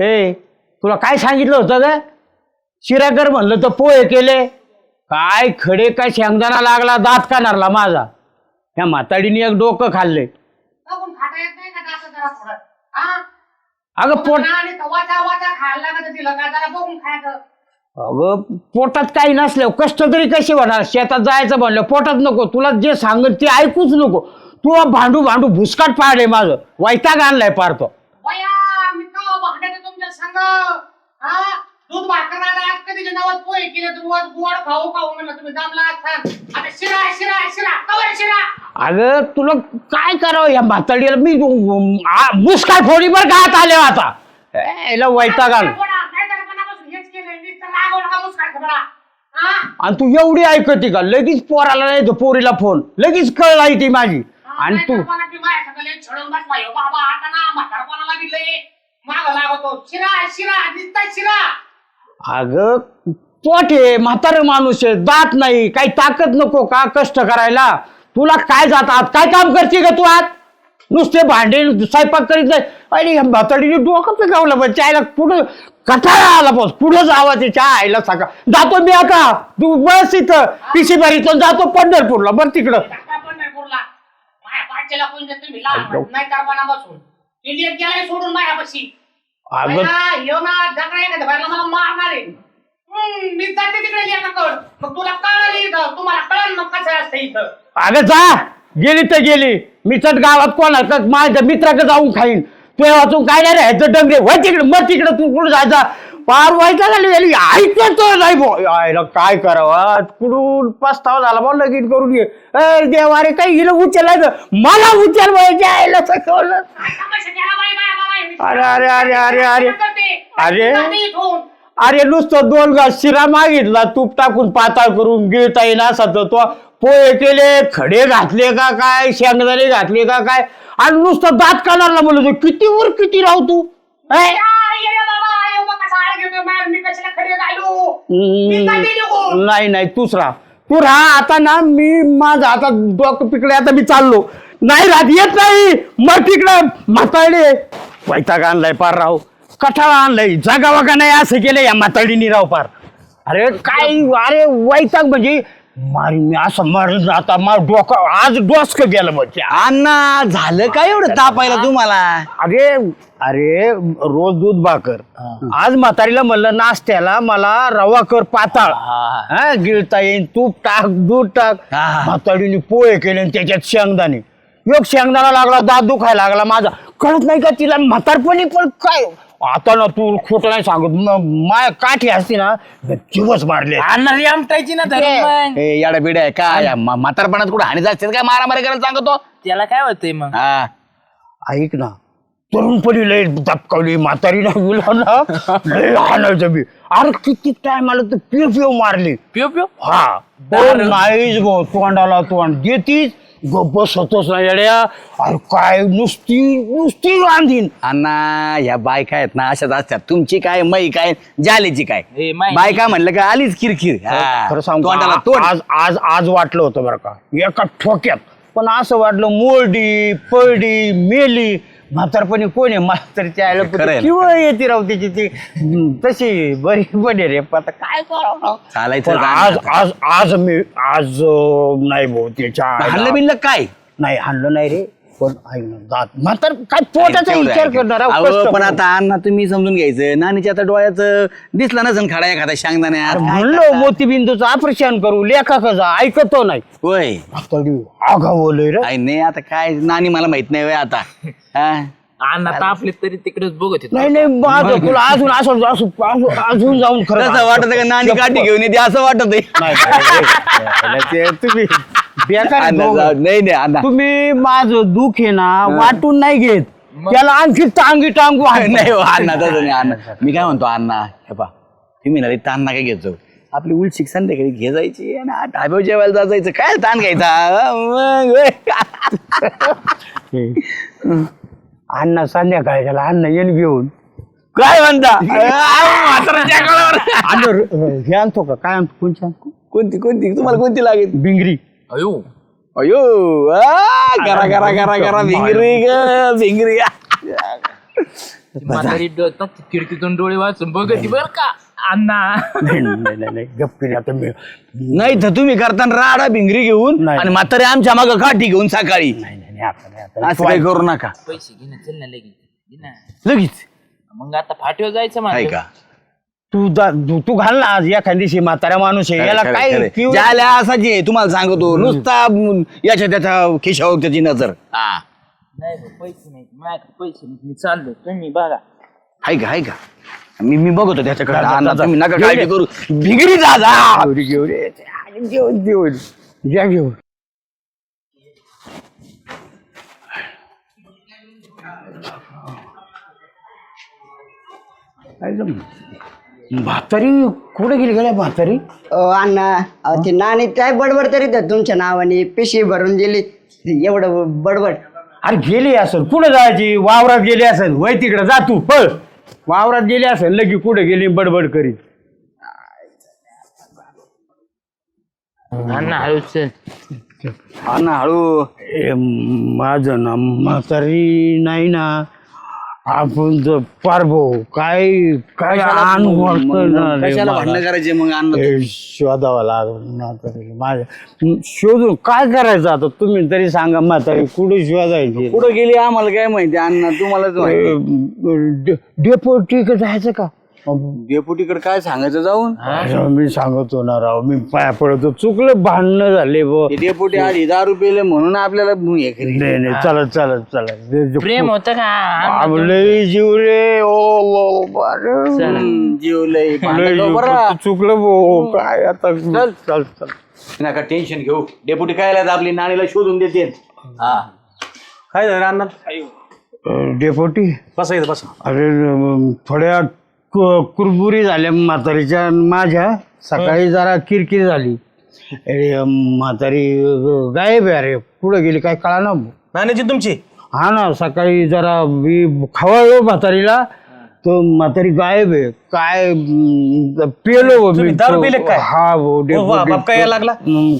ए तुला काय सांगितलं होतं ग? शिराकर म्हणलं तर पोहे केले. काय खडे काय शेंगदाणा लागला दात कानारला माझा? त्या म्हाताडीने एक डोकं खाल्ले बघून खाता येत नाही का जास्त जरा थोडं? हा? अगं पोट आणि तो वाचा वाचा खायला लागत तिला का जरा बघून खायचं अगं पोटात काही नसल्यावर कष्ट तरी कसे होणार? शेतात जायचं म्हणलं पोटात नको. तुला जे सांगत ते ऐकूच नको. तू भांडू भांडू भुसकाट पाडले माझं. वैताग आणलाय पार तो बया मी का भांडायचं तुमच्या संग. हा? दूध भाकर आज नावात पोहे केले तुम्ही गोड खाऊ खाऊ म्हणलं तुम्ही. जमला आता शिरा शिरा शिरा. कवर शिरा. अगं तुला काय करावं या म्हाताडीला मी मुस्काट फोडी बर का आले आता? ए, याला वैताग आला. नाहीतर मनापासून हेच केलंय. नुसतं रागवलं का मुस्काट खबरा? हा? आणि तू एवढी ऐकते का? लगेच पोराला नाही तर पोरीला फोन. लगेच कळला ती माझी. आणि तू बाबा आता ना म्हातारपणाला दिलंय माग लागतो. शिरा शिरा दिसता शिरा. अगं पोट म्हातारं माणूस आहे दात नाही काही ताकद नको का कष्ट करायला? तुला काय जातात काय काम करते का तू आज नुसते भांडे स्वयंपाक करीत नाही. आणि या म्हाताडीने डोकं पिकावलं पण चायला पुढं कटाळा आला पाऊस पुढं जावा त्याच्या आईला सका जातो मी आता तू बस इथं पिशी भरीतून जातो पंढरपूरला बरं तिकडं. टाका पंढरपूरला. माया पाठच्याला कोण देत? तुम्ही लहान नाही करपाना बसून. इंडिया गेलाय सोडून मायापाशी. अगं. बाया, येऊ ना जगडा एखाद्या बाहेरला मला मारणार आहे. हम्म, मी जाते तिकडे लेखाकड मग तुला कळलं इथं तुम्हाला कळलं मग कसं असतं इथं. अगं जा गेली तर गेली. मी चट गावात कोणा माझ्या मित्राकडे जाऊन खाईन. तू वाचून काय नाही राहायचं डंगरे. वय तिकडे मग तिकडे तू कुठं जायचा पार व्हायचा झाली गेली ऐकत नाही भो काय करावं कुठून पस्तावा झाला बा लगीन करून ये ए देवारे काही गेलं उचलायचं मला उचल व्हायचे आयला सगळं अरे, अरे, अरे, अरे, अरे. अरे. अरे नुसतं दोन घास शिरा मागितला तूप टाकून पाताळ करून गिळता येईन असा तर तो पोहे केले खडे घातले का काय शेंगदाणे घातले का काय आणि नुसतं दात कानारला म्हणलो किती वर किती राहू तू हे? मी कशाला खडे घालू? मी निघून. नाही नाही तूच राहा. तू राहा आता ना मी माझं आता डोकं पिकडे आता मी चाललो. नाही राहत येत नाही. मग तिकडं म्हातारडे वैताग आणलाय पार राव. कठाळा आणलाय. जागावा का नाही असं केलं या म्हातारडीनी राव पार. अरे काय अरे वैताग म्हणजे मारी मी असं मारून आता डोकं आज डोसक गेलं मग अण्णा झालं काय एवढं तापायला तुम्हाला? अरे अरे रोज दूध भाकर. आज म्हातारीला म्हणलं नाश्त्याला मला रवा कर पाताळ. हा गिळता येईन तूप टाक दूध टाक. म्हातारीने पोहे केले आणि त्याच्यात शेंगदाणे. योग शेंगदाणा लागला दात दुखायला लागला माझा. कळत नाही का तिला म्हातारपणी पण काय? आता ना तू खोटं नाही सांगत. म- माय काठी असती ना जीवच मारले आणणारी आमटायची ना धरून मग. ए याडा बिड्या काय या म्हा- म्हातारपणात कुठं हानी जास्त काय मारामारी करायला सांगतो? त्याला काय होतंय मग? हा. ऐक ना तरुणपणी लय दपकावली म्हातारी ना मुलं ना लय हाणायचं मी अरे किती टाइम आलं तर पिव पिव मारली. पिओ पिओ हा. हो नाहीच भाऊ तोंडाला तोंड देतीच. ग बसतोच ना येड्या. अरे काय नुसती नुसती वांधीन अण्णा ह्या बायका आहेत ना अशाच असतात. तुमची काय मै काय जालेची काय? ए, मै- बायका म्हणलं का आलीच किरकिर. हा. खरं सांगू तोंडाला का? तोंड. आज आज आज वाटलं होतं बरं का. एका ठोक्यात. पण असं वाटलं मोरडी पळडी मेली म्हातारपणी कोण आहे? म्हातारच्या आयला खरं आहे ना. किंवा येते राव तिची ती. हम्म, तशी बरी बने रे. पण आता काय करावं चालायचं पण आज? आज आज मी आज अं, नाही भाऊ त्याच्या आईला- हाणलं बिनलं काय? नाही आणलं नाही रे. पण ऐक ना दात म्हातार काय पोटाचा तेवढं विचार आहे. करणार अहो, अहो, कष्ट पण. आता अण्णा तुम्ही समजून घ्यायचं नानीच्या आता डोळ्याचं दिसला नसन खडा एखादा शेंगदाण्यात अरे म्हणलं मोतीबिंदूचं ऑपरेशन करू लेखाकचा ऐकतो नाही होय तरी आगावलंय रे नाही आता काय नानी मला माहीत नाही होय आता हा? अण्णा तापले तरी तिकडेच बघत. नाही नाही माझं तुला अजून असं असं असं- अजून जाऊन खरं तसं वाटत का नानी काठी घेऊन येते असं वाटत नाही, नाही, ते तुम्ही बेकार आहे दोघं. नाही नाही अण्णा. तुम्ही माझं दुःख आहे ना वाटून नाही घेत. त्याला आणखी टांगी टांगू हाणतो. नाही हो, अण्णा तसं नाही अण्णा. मी काय म्हणतो अण्णा हे पा तुम्ही ना रे ताण नका घेत जाऊ. आपली उलट शिक्षण देखील घे जायची आणि आ- ढाब्यावर जेवायला जायचं. काय ताण घ्यायचा? मग हे. अण्णा संध्याकाळी त्याला अण्णा येऊन घेऊन. काय म्हणता? म्हाताऱ्याच्या काळावर. अण्णा र- हे आणतो का? काय आणतो? कोणची आणतो? कोणती कोणती? तुम्हाला कोणती लागेल? बिंगरी. अयो अयो करा करा करा भिंगरी ग भिंगरी ती म्हातारी डो- टाकते खिडकीतून डोळे वाचून बघत बर का अण्णा गप्पी आता मी नाही तर तुम्ही करताना राडा भिंगरी घेऊन नाही. आणि म्हातारे आमच्या मागं काठी घेऊन सकाळी नाही नाही नाही, आता नाही आता असं काही करू नका पैसे घे ना चल ना लगेच घे ना लगेच मग आता फाटीवर जायचं आहे का तू जा- तू तू घाल ना आज एखाद दिवशी म्हातारा माणूस आहे. याला खरं, काय खरं. किव- ज्याला असाची आहे, तुम्हाला सांगतो नुसता म, याच्या त्याच्या खिशावर त्याची नजर. हा. नाही भाऊ, पैसे नाही. माझ्याकडे पैसे नाही. मी चाललो तुम्ही बघा. आहे का आहे का? मी मी बघतो त्याच्याकडे. जा, जा, जा. तुम्ही नका घेऊन काळजी ये. करू. भिंगरी जा जा. घेऊन घेऊन ये. घेऊन घेऊन. या घेऊन. म्हातारी? कुठे गेली गेल्या म्हातारी? अण्णा अहो, ती नाणी काय बडबड तरी तुमच्या नावाने. पिशी भरून दिली. एवढं बडबड. अरे गेली असेल. कुठं जायची? वावरात गेली असेल. वय तिकडे जा तू. पळ. वावरात गेली असेल लगी कुठे गेली बडबड करीत. अण्णा हळूच चल. अण्णा हळू. ए, माझं ना म्हातारी नाही ना. आपण जर पारभो काय काय आण रे कशाला मला. भांडणं करायचे मग शोधावं लागलं म्हातारी माझ्या शोधून काय करायचं आता? तुम्ही तरी सांगा म्हातारी कुठे शोधायची? कुठं गेली आम्हाला काय माहिती? अण्णा तुम्हालाच माहिती. डेपोटी जायचं का? डेपुटीकडे काय सांगायचं जाऊन? मी सांगतो ना राव मी पाया पडतो. चुकलं भांडणं झाले ब. ते डेपुटी आधी दारू पेले म्हणून आपल्याला हे करी नाही नाही चला चला चला. दे- दे- प्रेम होतं का? जीव रे ओ ओ, अरे. हम्म, जीव लय लय भांडण जीव. बरं चुकलं भो काय आता? चल. चल चल. नका टेन्शन घेऊ. डेपुटी काय लायत आपली नाणीला शोधून देते. हा. काय झालं अण्णा? डेपोटी? बसा इथं बसा. अरे अं, थोड्या कु- कुरबुरी झाल्या म्हातारीच्या आणि माझ्या सकाळी जरा किरकिर झाली. अरे म्हातारी गायब आहे अरे. पुढे गेली काय कळा ना नाण्याची तुमची? हा ना सकाळी जरा मी खवळलो म्हातारीला. तो म्हातारी गायब आहे. काय अं, पेलो हो तुम्ही मी. दारू पिले काय? हा भाऊ ओ वा, बाप काय यायला लागला?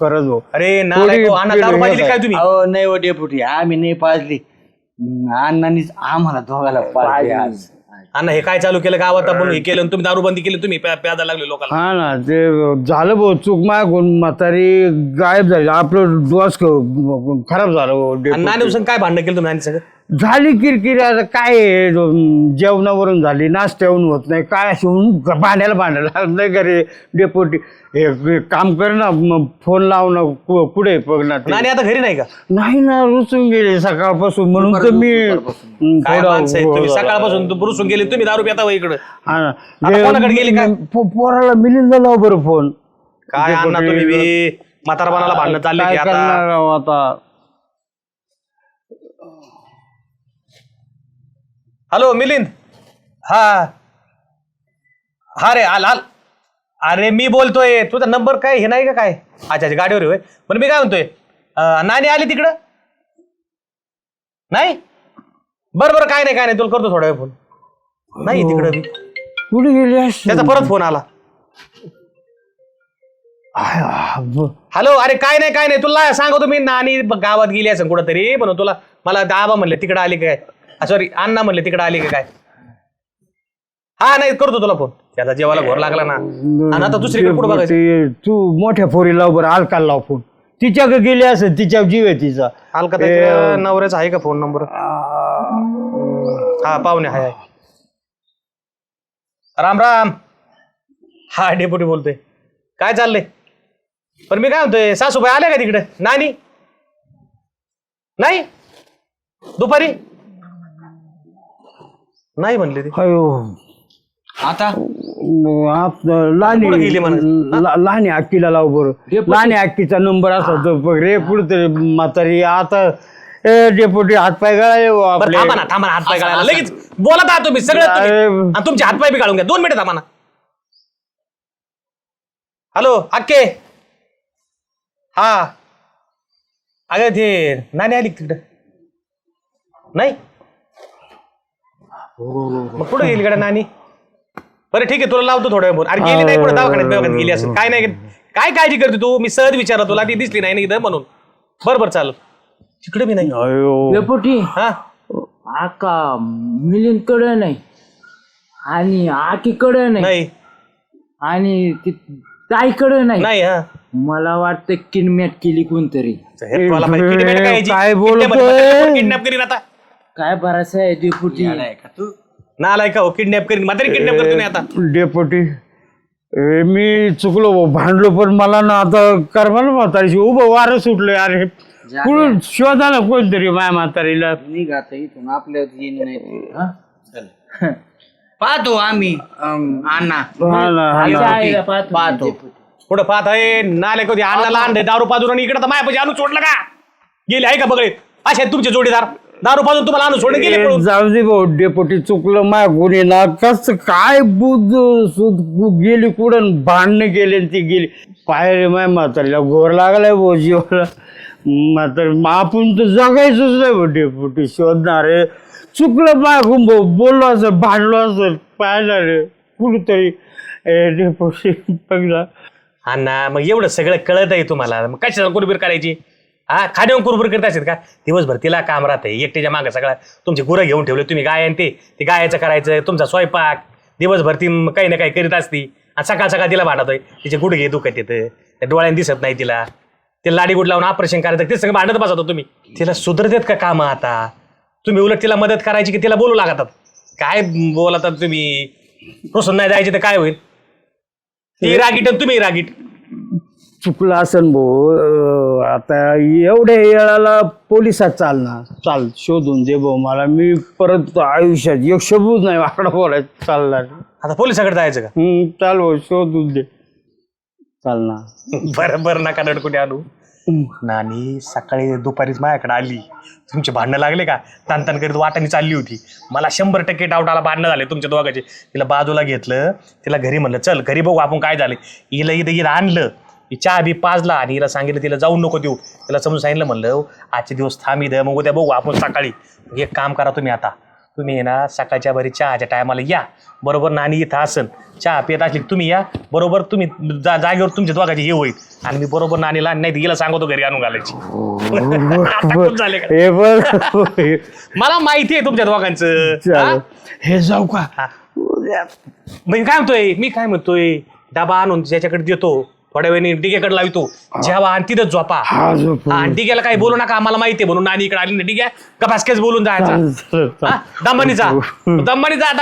खरंच भाऊ. अरे दारू काय तुम्ही? अहो नाही हो डेपुटी. आम्ही नाही पाजली. अण्णांनीच आम्हाला दोघाला पाजली आज. अण्णा हे काय चालू केलं? गावात आपण हे केलं आणि तुम्ही दारू बंदी केली तुम्ही प्या- प्यादा लागले लोकांना. हा ना ते झालं भाऊ चूक मागून म्हातारी गायब झाली. आपलं डोस खराब झालं भाऊ आणि काय भांडण केलं तुम्ही सगळं झाली किरकिरी आता काय आहे, जेवणावरून झाली नाश्त्यावरून होत नाही काय अशी होऊन भांड्याला भांडायला नाही का रे डेपोटी एक एक काम कर ना मग फोन लाव ना कु- कुठे बघणार. नाणे आता घरी नाही का? नाही ना रुसून गेले सकाळपासून. म्हणून तर मी हं, काय थोडा माणसं आहेत तुम्ही? हो, सकाळपासून तू बुरुसून गेले तुम्ही दारू पिता इकडे. हा. ना. आता ते- कोणाकडे गेली काय? पो- पोराला मिलिंद लाव बरं फोन. काय अण्णा तुम्ही म्हातारपणाला भांडणं चालली काय की आता? करणार राव आता? हॅलो मिलिंद. हा. हा रे आल आल. अरे मी बोलतोय. तुझा नंबर काय हे नाही का काय? अच्छा अच्छा गाडीवर होय. पण मी काय म्हणतोय अं, नानी आली तिकडं? नाही? बरं बरं काय नाही काय नाही. तुला करतो थोडा वेळ फोन. नाही तिकडं. बी. कुठे गेली? त्याचा परत फोन आला. हॅलो अरे काय नाही काय नाही. तुला सांगतो मी नानी ब- गावात गेली असेल कुठंतरी पण तुला मला दाबा म्हणले तिकडे आली काय? सॉरी अण्णा म्हणले तिकडे आली का काय? हा नाही करतो तुला फोन. त्याचा जेवायला घोर लागला ना. आणि आता दुसरीकडे कुठं बघायचं. ते- तू मोठ्या पोरी लाव बरं अलकाल लाव फोन. तिच्याकडे गेली असेल तिच्या जीव आहे तिचा. अलका नवऱ्याचा आहे का फोन नंबर? हा पाहुणे हाय हाय. राम राम. हा डेपुटी बोलतोय. काय चाललंय? पण मी काय म्हणतोय सासूबाई आल्या का तिकडे? नानी? नाही? दुपारी? नाही म्हणले ते. अयो. आता? आप- लहानी कुठं गेली म्हणा? ला- लहानी अक्कीला लाव बरं. लहानी अक्कीचा नंबर असा तो बघ रे पुढे म्हातारी आता ए डेपोटी हातपाय गळाले हो बरं आपले. थांबा ना थांबा ना हातपाय गाळायला लगेच बोलत आहात तुम्ही सगळं तुम्ही. आणि तुमचे हातपाय बी काढून घ्या. दोन मिनिटं थांबा ना. हॅलो अक्के हा. अगं ते नाणी आली तिकडं? नाही? मग कुठं गेली कडे नानी? बरं ठीक आहे तुला लावतो थोड्या वेळ अरे गेली नाही कुठं दवाखान्यात दवाखान्यात गेली असेल. काय नाही काय काळजी करते तू? मी सहज विचारलं तुला ती दिसली नाही ना इथं म्हणून. बरं बरं चालेल. तिकडे बी नाही. डेपुटी हा? आका मिलिंदकडे नाही. आणि आकीकडे नाही. नाही. आणि ती ताईकडे नाही. नाही हा. मला वाटतं किनमॅट केली कोणतरी. हे माहिती काय यायची? बोलतोय? kidnap करीन आता? काय बराच आहे डेपुटी? नालाय का हो? किडनॅप करीन. म्हातारी किडनॅप करतो नाही आता. डेपोटी ए, मी चुकलो भाऊ, भांडलो पण मला ना आता करमा ना म्हातारीशी. उभं वारं सुटलं अरे कुठून शोधा ना कोणतरी माझ्या म्हातारीला? निघात इथून. आपल्या येईन नाही. पाहतो आम्ही. अं, अण्णा हा ना, हा ना. आईला पाहतो. पाहतो. पुढं पाहत आहे नाले कधी अन्नाला आणले दारू पाजून आणि इकडे तर मायापाशी आणून सोडलं का? गेले आहे का बघले असे आहेत तुमचे जोडीदार. दारू पाजून तुम्हाला आणून सोडून गेले पळून. जाऊ दे भाऊ डेपोटी चुकलं माय गुन्हे ना. कस काय बुद्ध सुद गेली कुठं भांडणं गेले आणि ती गेली. पाय माय म्हातारीला घोर लागलाय भाऊ जीवाला. म्हातारी आपण तर जगायचंच नाही भाऊ डेपोटी शोधणार रे चुकलं माय भाऊ बोललो असं भांडलो असं पाहिलं रे कुठंतरी ए डेपोटी बघला अण्णा मग एवढं सगळं कळत आहे तुम्हाला. मग कशाला कुरबीर करायची? हा खाण्यावर कुरबीर करत असेल का? दिवसभर तिला काम राहते एकट्याच्या मागं सगळा. तुमची गुरं घेऊन ठेवले तुम्ही गाय आणि ते ते गायाचं करायचं तुमचा स्वयंपाक. दिवसभर ती म- काही ना काही करीत असती. आणि सकाळ सकाळ तिला भांडतोय तिचे गुडघे दुखत येतं. त्या डोळ्याने दिसत नाही तिला. ते लाडी गुड लावून ऑपरेशन करायचं ते सगळं भांडत बसतो तुम्ही. तिला सुधरतेत का कामं आता? तुम्ही उलट तिला मदत करायची की तिला बोलू लागतात? काय बोलतात तुम्ही? प्रसन्न नाही जायचे तर काय होईल? ती रागीट आणि तुम्ही रागीट. चुकलं असन भाऊ. अं, आता एवढ्या वेळाला पोलिसात चालणार. चाल शोधून दे भाऊ मला. मी परत आयुष्यात एक शब्दच नाही वाकडा बोलायचं. चालणार. आता पोलिसाकडे जायचं का? हम्म चाल भाऊ शोधून दे. चालणार. बरं बरं नका कुठे आणू. नानी सकाळी दुपारीच माझ्याकडे आली. तुमचे भांडणं लागले का? तान तान करीत वाटाने चालली होती. मला शंभर टक्के डाऊट आला भांडणं झाले तुमच्या दोघांचे. तिला बाजूला घेतलं. तिला घरी म्हणलं चल घरी बघू आपण काय झाले. हिला इथं हिला आणलं. ही चहा बी पाजला आणि हिला सांगितलं तिला जाऊ नको देऊ. तिला समजून सांगितलं म्हणलं आजचे दिवस थांब इथं. मग उद्या बघू आपण सकाळी. एक काम करा तुम्ही आता. तुम्ही आहे ना सकाळच्या बरी चहाच्या टायमाला या. बरोबर नानी इथं असन. चहा पित असली की तुम्ही या. बरोबर तुम्ही जा जागेवर तुमच्या दोघांची हे होईल. आणि मी बरोबर नानीला नाही तर हिला सांगतो घरी आणून घालायची. आता खूप झाले का? हे बघ. मला माहिती आहे तुमच्या दोघांचं. हा? हे जाऊ का? मी काय म्हणतोय? मी काय म्हणतोय? डबा आणून त्याच्याकडे देतो. थोड्या वेळाने डिग्याकडे लावतो जेव्हा आणि तिथंच झोपा. हा झोप. हा, डिग्याला काही बोलू नका आम्हाला माहिती आहे म्हणून नानी इकडे आली ना डिग्या कपासकेच बोलून जायचा? हा? दमानी जा. दमानी जा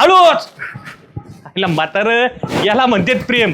हळूच. म्हातार याला म्हणतात प्रेम.